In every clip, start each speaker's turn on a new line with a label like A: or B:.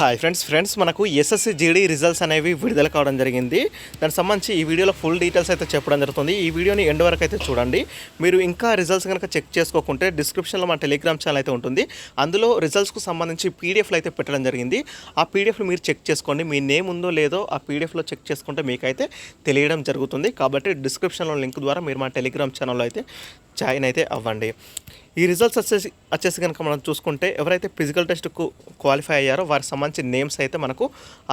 A: Hi friends friends మనకు SSC GD results అనేవి విడుదల కావడం జరిగింది. దానికి సంబంధించి ఈ వీడియోలో ఫుల్ డీటెయిల్స్ అయితే చెప్పడం జరుగుతుంది. ఈ వీడియోని ఎండ్ వరకు అయితే చూడండి. మీరు ఇంకా రిజల్ట్స్ కనుక చెక్ చేసుకోకుంటే డిస్క్రిప్షన్లో మన టెలిగ్రామ్ ఛానల్ అయితే ఉంటుంది. అందులో రిజల్ట్స్కు సంబంధించి పీడిఎఫ్లు అయితే పెట్టడం జరిగింది. ఆ పీడిఎఫ్లు మీరు చెక్ చేసుకోండి. మీ నేమ్ ఉందో లేదో ఆ పీడిఎఫ్లో చెక్ చేసుకుంటే మీకైతే తెలియడం జరుగుతుంది. కాబట్టి డిస్క్రిప్షన్లో లింక్ ద్వారా మీరు మా టెలిగ్రామ్ ఛానల్లో అయితే జాయిన్ అయితే అవ్వండి. ఈ రిజల్ట్స్ వచ్చేసి వచ్చేసి కనుక మనం చూసుకుంటే ఎవరైతే ఫిజికల్ టెస్ట్కు క్వాలిఫై అయ్యారో వారికి సంబంధించిన నేమ్స్ అయితే మనకు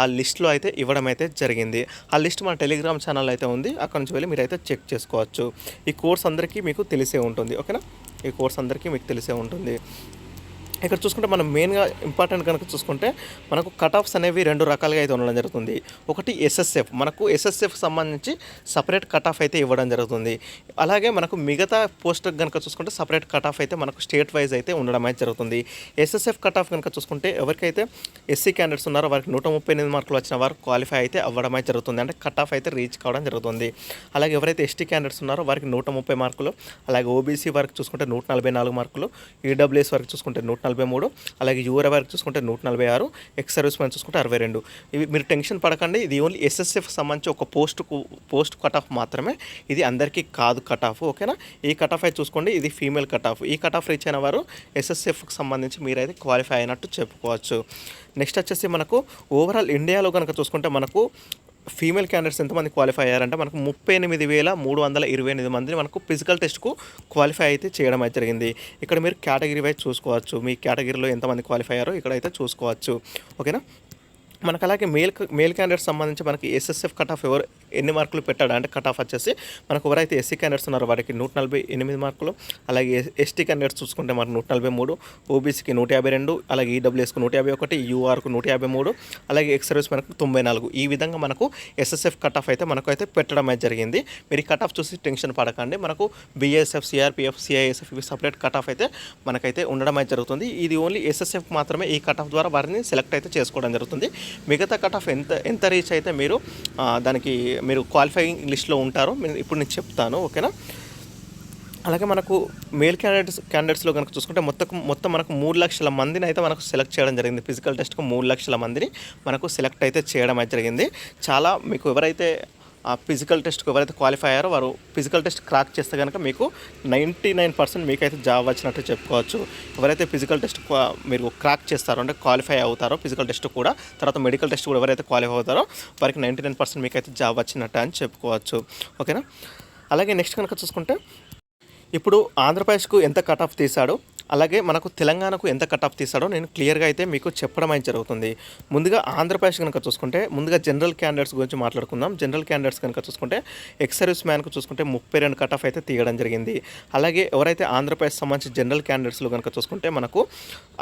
A: ఆ లిస్ట్లో అయితే ఇవ్వడం అయితే జరిగింది. ఆ లిస్ట్ మన టెలిగ్రామ్ ఛానల్ అయితే ఉంది. అక్కడ నుంచి వెళ్ళి మీరైతే చెక్ చేసుకోవచ్చు. ఈ కోర్స్ అందరికీ మీకు తెలిసే ఉంటుంది. ఓకేనా? ఈ కోర్స్ అందరికీ మీకు తెలిసే ఉంటుంది. ఇక్కడ చూసుకుంటే మనం మెయిన్గా ఇంపార్టెంట్ కనుక చూసుకుంటే మనకు కట్ ఆఫ్స్ అనేవి రెండు రకాలుగా అయితే ఉండడం జరుగుతుంది. ఒకటి ఎస్ఎస్ఎఫ్ మనకు ఎస్ఎస్ఎఫ్ సంబంధించి సపరేట్ కట్ ఆఫ్ అయితే ఇవ్వడం జరుగుతుంది. అలాగే మనకు మిగతా పోస్ట్ కనుక చూసుకుంటే సపరేట్ కట్ ఆఫ్ అయితే మనకు స్టేట్ వైజ్ అయితే ఉండడం అయితే జరుగుతుంది. ఎస్ఎస్ఎఫ్ కట్ ఆఫ్ కనుక చూసుకుంటే ఎవరికైతే ఎస్సీ క్యాండిడేట్స్ ఉన్నారో వారికి నూట ముప్పై ఎనిమిది మార్కులు వచ్చిన వారు క్వాలిఫై అయితే అవ్వడం అయితే జరుగుతుంది. అంటే కట్ ఆఫ్ అయితే రీచ్ కావడం జరుగుతుంది. అలాగే ఎవరైతే ఎస్టీ క్యాండిడేట్స్ ఉన్నారో వారికి నూట ముప్పై మార్కులు అలాగే ఓబీసీ వారికి చూసుకుంటే నూట నలభై నాలుగు మార్కులు ఈడబ్ల్యూఎస్ వారికి చూసుకుంటే నూట నలభై మూడు అలాగే యూఆర్ వారికి చూసుకుంటే నూట నలభై ఆరు ఎక్స్ సర్వీస్ మ్యాన్ చూసుకుంటే అరవై రెండు. ఇవి మీరు టెన్షన్ పడకండి ఇది ఓన్లీ ఎస్ఎస్ఎఫ్ సంబంధించి ఒక పోస్ట్కు పోస్ట్ కట్ ఆఫ్ మాత్రమే. ఇది అందరికీ కాదు కట్ ఆఫ్ ఓకేనా? ఈ కట్ ఆఫ్ అయితే చూసుకోండి ఇది ఫీమేల్ కట్ ఆఫ్ ఈ కట్ ఆఫ్ రీచ్ అయిన వారు ఎస్ఎస్ఎఫ్కి సంబంధించి మీరైతే క్వాలిఫై అయినట్టు చెప్పుకోవచ్చు. నెక్స్ట్ వచ్చేసి మనకు ఓవరాల్ ఇండియాలో కనుక చూసుకుంటే మనకు ఫీమేల్ క్యాండిడేట్స్ ఎంతమంది క్వాలిఫై అయ్యారంటే మనకు ముప్పై ఎనిమిది వేల మూడు వందల ఇరవై ఎనిమిది మందిని మనకు ఫిజికల్ టెస్ట్కు క్వాలిఫై అయితే చేయడం అయితే జరిగింది. ఇక్కడ మీరు కేటగిరీ వైజ్ చూసుకోవచ్చు. మీ కేటగిరీలో ఎంతమంది క్వాలిఫై అయ్యారో ఇక్కడ అయితే చూసుకోవచ్చు. ఓకేనా? మనకు అలాగే మేల్ మేల్ క్యాండిడేట్స్ సంబంధించి మనకి ఎస్ఎస్ఎఫ్ కట్ ఆఫ్ ఎవరు ఎన్ని మార్కులు పెట్టాడు అంటే కట్ ఆఫ్ వచ్చేసి మనకు ఎవరైతే ఎస్సీ క్యాండిడేట్స్ ఉన్నారో వారికి నూట నలభై ఎనిమిది మార్కులు అలాగే ఎస్టీ క్యాండిడేట్స్ చూసుకుంటే మనకు నూట నలభై మూడు ఓబీసీకి నూట యాభై రెండు అలాగే ఈడబ్ల్యూఎస్కి నూట యాభై ఒకటి యూఆర్కు నూట యాభై మూడు అలాగే ఎక్స్ సర్వీస్ మనకు తొంభై నాలుగు. ఈ విధంగా మనకు ఎస్ఎస్ఎఫ్ కట్ ఆఫ్ అయితే మనకు అయితే పెట్టడం అయితే జరిగింది. మీరు కట్ ఆఫ్ చూసి టెన్షన్ పడకండి. మనకు బీఎస్ఎఫ్ సిఆర్పిఎఫ్ సిఐఎస్ఎఫ్ ఇవి సపరేట్ కట్ ఆఫ్ అయితే మనకైతే ఉండడం అయితే జరుగుతుంది. ఇది ఓన్లీ ఎస్ఎస్ఎఫ్ మాత్రమే ఈ కట్ ఆఫ్ ద్వారా వారిని సెలెక్ట్ అయితే చేసుకోవడం జరుగుతుంది. మిగతా కట్ ఆఫ్ ఎంత ఎంత రీచ్ అయితే మీరు దానికి మీరు క్వాలిఫైయింగ్ లిస్ట్లో ఉంటారో. నేను ఇప్పుడు నేను చెప్తాను ఓకేనా? అలాగే మనకు మేల్ క్యాండిడేట్స్ క్యాండిడేట్స్లో కనుక చూసుకుంటే మొత్తం మొత్తం మనకు మూడు లక్షల మందిని అయితే మనకు సెలెక్ట్ చేయడం జరిగింది. ఫిజికల్ టెస్ట్కు మూడు లక్షల మందిని మనకు సెలెక్ట్ అయితే చేయడం అయితే జరిగింది. చాలా మీకు ఎవరైతే ఫిజికల్ టెస్ట్కి ఎవరైతే క్వాలిఫై అయ్యారో వారు ఫిజికల్ టెస్ట్ క్రాక్ చేస్తే కనుక మీకు నైంటీ నైన్ పర్సెంట్ మీకైతే జాబ్ వచ్చినట్టు చెప్పుకోవచ్చు. ఎవరైతే ఫిజికల్ టెస్ట్ మీరు క్రాక్ చేస్తారో అంటే క్వాలిఫై అవుతారో ఫిజికల్ టెస్ట్ కూడా తర్వాత మెడికల్ టెస్ట్ కూడా ఎవరైతే క్వాలిఫై అవుతారో వారికి నైంటీ నైన్ పర్సెంట్ మీకైతే జాబ్ వచ్చినట్టు అని చెప్పుకోవచ్చు. ఓకేనా? అలాగే నెక్స్ట్ కనుక చూసుకుంటే ఇప్పుడు ఆంధ్రప్రదేశ్కు ఎంత కట్ ఆఫ్ తీశాడో? అలాగే మనకు తెలంగాణకు ఎంత కట్ ఆఫ్ తీస్తాడో నేను క్లియర్గా అయితే మీకు చెప్పడం అయితే జరుగుతుంది. ముందుగా ఆంధ్రప్రదేశ్ కనుక చూసుకుంటే ముందుగా జనరల్ క్యాండిడేట్స్ గురించి మాట్లాడుకుందాం. జనరల్ క్యాండిడేట్స్ కనుక చూసుకుంటే ఎక్స్ సర్వీస్ మ్యాన్కు చూసుకుంటే ముప్పై రెండు కట్ ఆఫ్ అయితే తీయడం జరిగింది. అలాగే ఎవరైతే ఆంధ్రప్రదేశ్ సంబంధించి జనరల్ క్యాండిడేట్స్లో కనుక చూసుకుంటే మనకు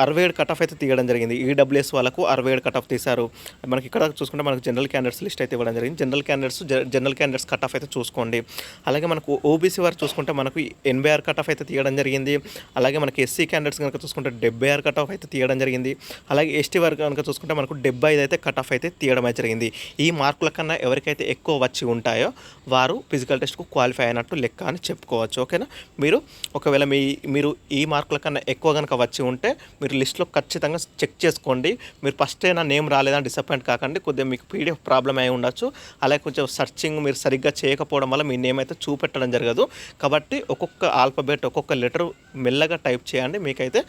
A: అరవై ఏడు కట్ ఆఫ్ అయితే తీయడం జరిగింది. ఈడబ్ల్యూఎస్ వాళ్ళకు అరవై ఏడు కట్ ఆఫ్ తీశారు. మనకి ఇక్కడ చూసుకుంటే మనకు జనరల్ క్యాండిడేట్స్ లిస్ట్ అయితే ఇవ్వడం జరిగింది. General candidates general candidates cut off అయితే చూసుకోండి. అలాగే మనకు ఓబీసీ వారు చూసుకుంటే మనకు ఎనభై ఆరు కట్ ఆఫ్ అయితే తీయడం జరిగింది. అలాగే మనకి ఎస్సీ క్యాండిడేట్స్ కనుక చూసుకుంటే డెబ్బై ఆరు కట్ ఆఫ్ అయితే తీయడం జరిగింది. అలాగే ఎస్టీ వారు కనుక చూసుకుంటే మనకు డెబ్బై ఐదు అయితే కట్ ఆఫ్ అయితే తీయడం అయితే జరిగింది. ఈ మార్కుల కన్నా ఎవరికైతే ఎక్కువ వచ్చి ఉంటాయో వారు ఫిజికల్ టెస్ట్కు క్వాలిఫై అయినట్టు లెక్క అని చెప్పుకోవచ్చు. ఓకేనా మీరు ఒకవేళ మీ మీరు ఈ మార్కుల కన్నా ఎక్కువ కనుక వచ్చి ఉంటే మీరు లిస్ట్లో ఖచ్చితంగా చెక్ చేసుకోండి. మీరు ఫస్ట్ నా నేమ్ రాలేదని డిసప్పాయింట్ కాకండి. కొద్దిగా మీకు పీడిఎఫ్ ప్రాబ్లం అయి ఉండొచ్చు. అలాగే కొంచెం సర్చింగ్ మీరు సరిగ్గా చేయకపోవడం వల్ల మీ నేమ్ అయితే చూపెట్టడం జరగదు. కాబట్టి ఒక్కొక్క ఆల్ఫబెట్ ఒక్కొక్క లెటర్ మెల్లగా టైప్ చేయండి. మీకైతే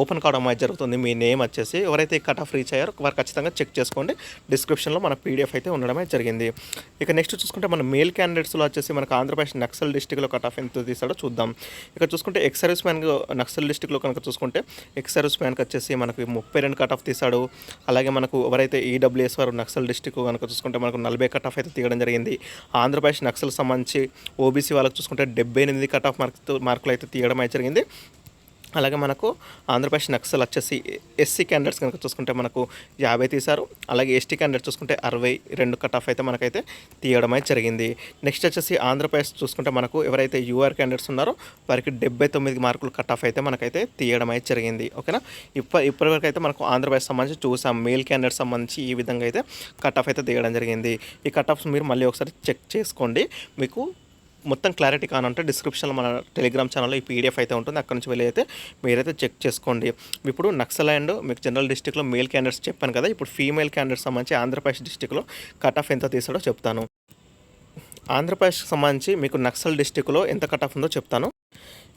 A: ఓపెన్ కావడం అయితే జరుగుతుంది. మీ నేమ్ వచ్చేసి ఎవరైతే కట్ ఆఫ్ రీచ్ అయ్యారో వారు ఖచ్చితంగా చెక్ చేసుకోండి. డిస్క్రిప్షన్లో మన పీడిఎఫ్ అయితే ఉండడమే జరిగింది. ఇక నెక్స్ట్ చూసుకుంటే మన మేల్ క్యాండిడేట్స్లో వచ్చేసి మనకు ఆంధ్రప్రదేశ్ నక్సల్ డిస్టిక్లో కట్ ఆఫ్ ఎంత తీసాడో చూద్దాం. ఇక చూసుకుంటే ఎక్స్ సర్వీస్ మ్యాన్ నక్సల్ డిస్టిక్లో కనుక చూసుకుంటే ఎక్స్ సర్వీస్ మ్యాన్కి వచ్చేసి మనకు ముప్పై రెండు కట్ ఆఫ్ తీసాడు అలాగే మనకు ఎవరైతే ఈడబ్ల్యూఎస్ వారు నక్సల్ డిస్టిక్ కనుక చూసుకుంటే మనకు నలభై కట్ ఆఫ్ అయితే తీయడం జరిగింది. ఆంధ్రప్రదేశ్ నక్సల్ సంబంధించి ఓబీసీ వాళ్ళకి చూసుకుంటే డెబ్బై ఎనిమిది కట్ ఆఫ్ మార్క్ మార్కులు అయితే తీయడం అయితే జరిగింది. అలాగే మనకు ఆంధ్రప్రదేశ్ నక్సల్ వచ్చేసి ఎస్సీ క్యాండిడేట్స్ కనుక చూసుకుంటే మనకు యాభై తీశారు. అలాగే ఎస్టీ క్యాండిడేట్ చూసుకుంటే అరవై రెండు కట్ ఆఫ్ అయితే మనకైతే తీయడం అయితే జరిగింది. నెక్స్ట్ వచ్చేసి ఆంధ్రప్రదేశ్ చూసుకుంటే మనకు ఎవరైతే యూఆర్ క్యాండిడేట్స్ ఉన్నారో వారికి డెబ్బై తొమ్మిది మార్కులు కట్ ఆఫ్ అయితే మనకైతే తీయడం అయితే జరిగింది. ఓకేనా ఇప్ప ఇప్పటివరకు అయితే మనకు ఆంధ్రప్రదేశ్ సంబంధించి చూసాం. మేల్ క్యాండిడేట్ సంబంధించి ఈ విధంగా అయితే కట్ ఆఫ్ అయితే తీయడం జరిగింది. ఈ కట్ ఆఫ్స్ మీరు మళ్ళీ ఒకసారి చెక్ చేసుకోండి. మీకు మొత్తం క్లారిటీ కానంటే డిస్క్రిప్షన్లో మన టెలిగ్రామ్ ఛానల్లో ఈ పీడిఎఫ్ అయితే ఉంటుంది. అక్కడ నుంచి వెళ్ళి అయితే మీరైతే చెక్ చేసుకోండి. ఇప్పుడు నక్సలైండ్ మీకు జనరల్ డిస్టిక్లో మేల్ క్యాండిడేట్స్ చెప్పాను కదా ఇప్పుడు ఫీమేల్ క్యాండిడేట్స్ సంబంధించి ఆంధ్రప్రదేశ్ డిస్టిక్లో కట్ ఆఫ్ ఎంత తీసాడో చెప్తాను. ఆంధ్రప్రదేశ్కి సంబంధించి మీకు నక్సల్ డిస్టిక్లో ఎంత కట్ ఆఫ్ ఉందో చెప్తాను.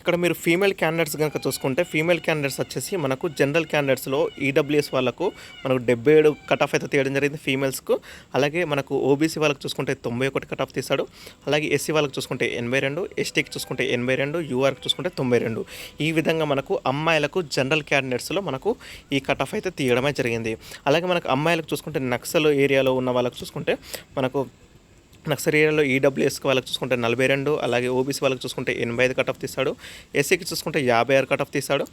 A: ఇక్కడ మీరు ఫీమేల్ క్యాండిడేట్స్ కనుక చూసుకుంటే ఫీమేల్ క్యాండిడేట్స్ వచ్చేసి మనకు జనరల్ క్యాండిడేట్స్లో ఈడబ్ల్యూఎస్ వాళ్ళకు మనకు డెబ్బై ఏడు కట్ ఆఫ్ అయితే తీయడం జరిగింది ఫీమేల్స్కు అలాగే మనకు ఓబీసీ వాళ్ళకి చూసుకుంటే తొంభై ఒకటి కట్ ఆఫ్ తీశాడు. అలాగే ఎస్సీ వాళ్ళకి చూసుకుంటే ఎనభై రెండు ఎస్టీకి చూసుకుంటే ఎనభై రెండు యూఆర్కి చూసుకుంటే తొంభై రెండు. ఈ విధంగా మనకు అమ్మాయిలకు జనరల్ క్యాండిడేట్స్లో మనకు ఈ కట్ ఆఫ్ అయితే తీయడమే జరిగింది. అలాగే మనకు అమ్మాయిలకు చూసుకుంటే నక్సల్ ఏరియాలో ఉన్న వాళ్ళకు చూసుకుంటే మనకు నక్సల్ ఏరియాలో ఈడబ్ల్యూఎస్కి వాళ్ళకి చూసుకుంటే నలభై రెండు అలాగే ఓబీసీ వాళ్ళకి చూసుకుంటే ఎనభై ఐదు కట్ ఆఫ్ తీస్తాడు ఎస్సీకి చూసుకుంటే యాభై ఆరు కట్ ఆఫ్ తీస్తాడు.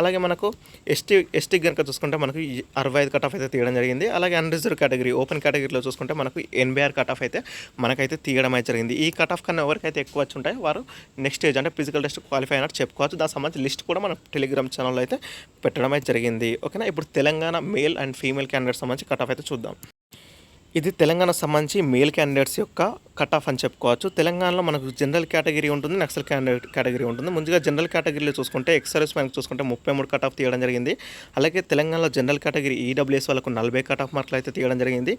A: అలాగే మనకు ఎస్టీ ఎస్టీకి కనుక చూసుకుంటే మనకు ఈ అరవై ఐదు కట్ ఆఫ్ అయితే తీయడం జరిగింది. అలాగే అన్రిజర్వ్ కేటగిరీ ఓపెన్ కేటగిరీలో చూసుకుంటే మనకు ఎనభై ఆరు కట్ ఆఫ్ అయితే మనకైతే తీయడం అయితే జరిగింది. ఈ కట్ ఆఫ్ కన్నా ఎవరికైతే ఎక్కువ వచ్చి ఉంటాయి వారు నెక్స్ట్ స్టేజ్ అంటే ఫిజికల్ టెస్ట్ క్వాలిఫై అయినట్టు చెప్పుకోవచ్చు. దానికి సంబంధించి లిస్ట్ కూడా మన టెలిగ్రామ్ ఛానల్లో అయితే పెట్టడం అయితే జరిగింది. ఓకేనా? ఇప్పుడు Telangana male and female candidate సంబంధించి కట్ ఆఫ్ అయితే చూద్దాం. ఇది తెలంగాణ సంబంధించి మేల్ క్యాండిడేట్స్ యొక్క కట్ ఆఫ్ అని చెప్పుకోవచ్చు. తెలంగాణలో మనకు జనరల్ కేటగిరీ ఉంటుంది నక్సల్ క్యాండిడేట్ కేటగిరీ ఉంటుంది. ముందుగా జనరల్ కేటగిరీలో చూసుకుంటే ఎక్స్ఆర్ఎస్ మనకు చూసుకుంటే ముప్పై మూడు కట్ ఆఫ్ తీయడం జరిగింది. అలాగే తెలంగాణలో జనరల్ కేటగిరీ ఈడబ్ల్యూఎస్ వాళ్ళకు నలభై కట్ ఆఫ్ మార్కులు అయితే తీయడం జరిగింది.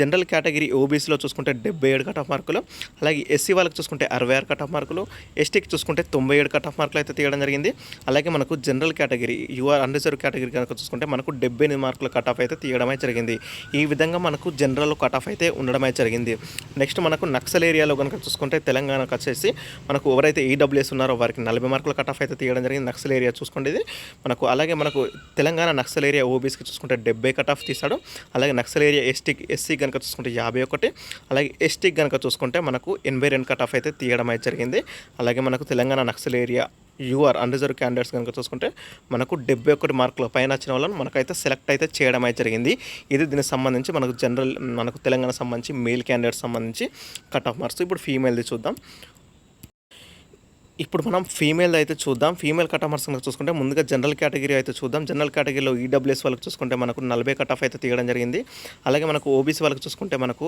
A: జనరల్ కేటగిరీ ఓబీసీలో చూసుకుంటే డెబ్బై ఏడు కట్ ఆఫ్ మార్కులు అలాగే ఎస్సీ వాళ్ళకి చూసుకుంటే అరవై ఆరు కట్ ఆఫ్ మార్కులు ఎస్టీకి చూసుకుంటే తొంభై ఏడు కట్ ఆఫ్ మార్కులు అయితే తీయడం జరిగింది. అలాగే మనకు general category UR unreserved category కనుక చూసుకుంటే మనకు డెబ్బై ఎనిమిది మార్కుల కట్ ఆఫ్ అయితే తీయడం జరిగింది. ఈ విధంగా మనకు జనరల్ కట్ ఆఫ్ అయితే ఉండడం అయితే జరిగింది. నెక్స్ట్ మనకు నక్సల్ ఏరియాలో కనుక చూసుకుంటే తెలంగాణకు వచ్చేసి మనకు ఎవరైతే ఈడబ్ల్యూఎస్ ఉన్నారో వారికి నలభై మార్కుల కట్ ఆఫ్ అయితే తీయడం జరిగింది. నక్సల్ ఏరియా చూసుకోండి ఇది. మనకు అలాగే మనకు తెలంగాణ నక్సల్ ఏరియా ఓబీసీకి చూసుకుంటే డెబ్బై కట్ ఆఫ్ తీస్తాడు అలాగే నక్సల్ ఏరియా ఎస్టీ ఎస్సీ కనుక చూసుకుంటే యాభై ఒకటి. అలాగే ఎస్టీ కనుక చూసుకుంటే మనకు ఎనభై రెండు కట్ ఆఫ్ అయితే తీయడం అయితే జరిగింది. అలాగే మనకు Telangana Naxal area UR unreserved candidates కనుక చూసుకుంటే మనకు డెబ్బై ఒకటి మార్కుల పైన వచ్చిన వాళ్ళని మనకైతే సెలెక్ట్ అయితే చేయడం అయితే జరిగింది. ఇది దీనికి సంబంధించి మనకు జనరల్ మనకు తెలంగాణ సంబంధించి మేల్ క్యాండిడేట్స్ సంబంధించి కట్ ఆఫ్ మార్క్స్. ఇప్పుడు ఫీమేల్ది చూద్దాం. ఇప్పుడు మనం ఫీమేల్ అయితే చూద్దాం. ఫీమేల్ కట్ ఆఫ్ మార్క్స్ చూసుకుంటే ముందుగా జనరల్ కేటగిరీ అయితే చూద్దాం. జనరల్ కేటగిరీలో ఈడబ్ల్యూఎస్ వాళ్ళకి చూసుకుంటే మనకు నలభై కట్ ఆఫ్ అయితే తీయడం జరిగింది. అలాగే మనకు ఓబీసీ వాళ్ళకి చూసుకుంటే మనకు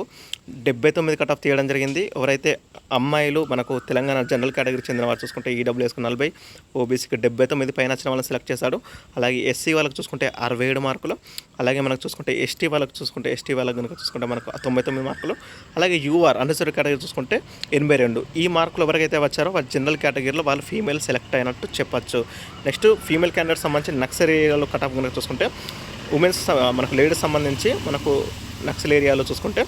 A: డెబ్బై తొమ్మిది కట్ ఆఫ్ తీయడం జరిగింది. ఎవరైతే అమ్మాయిలు మనకు తెలంగాణ జనరల్ కేటగిరీ చెందిన వారు చూసుకుంటే ఈడబ్ల్యూఎస్కి నలభై ఓబీసీకి డెబ్బై తొమ్మిది పైన వచ్చిన వాళ్ళని సెలెక్ట్ చేశాడు. అలాగే ఎస్సీ వాళ్ళకి చూసుకుంటే అరవై ఏడు మార్కులు. అలాగే మనకు చూసుకుంటే ఎస్టీ వాళ్ళకి చూసుకుంటే ఎస్టీ వాళ్ళకి కనుక చూసుకుంటే మనకు తొంభై తొమ్మిది మార్కులు. అలాగే యూఆర్ అన్రిజర్వ్ కేటగిరీ చూసుకుంటే ఎనభై రెండు. ఈ మార్కులు ఎవరికైతే వచ్చారో వారు జనరల్ కేటగిరీలో వాళ్ళు ఫీమేల్ సెలెక్ట్ అయినట్టు చెప్పచ్చు. నెక్స్ట్ ఫీమేల్ క్యాండిడేట్ సంబంధించి నక్సల్ ఏరియాలో కట్ ఆఫ్ కనుక చూసుకుంటే ఉమెన్స్ మనకు లేడీస్ సంబంధించి మనకు నక్సల్ ఏరియాలో చూసుకుంటే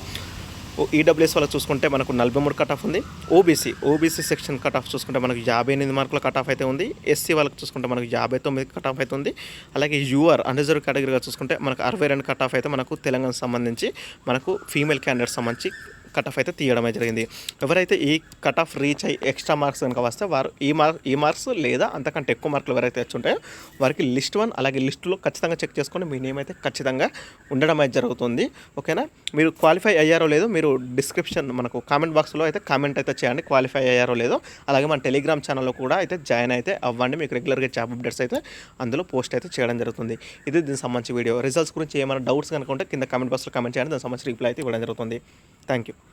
A: ఈడబ్ల్యూఎస్ వాళ్ళు చూసుకుంటే మనకు నలభై మూడు కట్ ఆఫ్ ఉంది. OBC OBC section cut off చూసుకుంటే మనకు యాభై ఎనిమిది మార్కుల కట్ ఆఫ్ అయితే ఉంది. ఎస్సీ వాళ్ళకి చూసుకుంటే మనకు యాభై తొమ్మిది కట్ ఆఫ్ అయితే ఉంది. అలాగే యూఆర్ అన్రిజర్వ్ కేటగిరీగా చూసుకుంటే మనకు అరవై రెండు కట్ ఆఫ్ అయితే మనకు తెలంగాణ సంబంధించి మనకు ఫీమేల్ క్యాండిడేట్ సంబంధించి కట్ ఆఫ్ అయితే తీయడమే జరిగింది. ఎవరైతే ఈ కట్ ఆఫ్ రీచ్ అయ్యి ఎక్స్ట్రా మార్క్స్ కనుక వస్తే వారు ఈ మార్క్ ఈ మార్క్స్ లేదా అంతకంటే ఎక్కువ మార్కులు ఎవరైతే వచ్చుంటాయో వారికి లిస్ట్ వన్ అలాగే లిస్టులో ఖచ్చితంగా చెక్ చేసుకొని మీ నేమ్ అయితే ఖచ్చితంగా ఉండడం అయితే జరుగుతుంది. ఓకేనా? మీరు క్వాలిఫై అయ్యారో లేదో మీరు డిస్క్రిప్షన్ మనకు కామెంట్ బాక్స్లో అయితే కామెంట్ అయితే చేయండి. క్వాలిఫై అయ్యారో లేదో అలాగే మన టెలిగ్రామ్ ఛానల్లో కూడా అయితే జాయిన్ అయితే అవ్వండి. మీకు రెగ్యులర్గా జాబ్ అప్డేట్స్ అయితే అందులో పోస్ట్ అయితే చేయడం జరుగుతుంది. ఇది దీనికి సంబంధించి వీడియో. రిజల్ట్స్ గురించి ఏమైనా డౌట్స్ కనుక ఉంటే కింద కామెంట్ బాక్స్లో కామెంట్ చేయండి. దానికి సంబంధించి రిప్లై అయితే ఇవ్వడం జరుగుతుంది. Thank you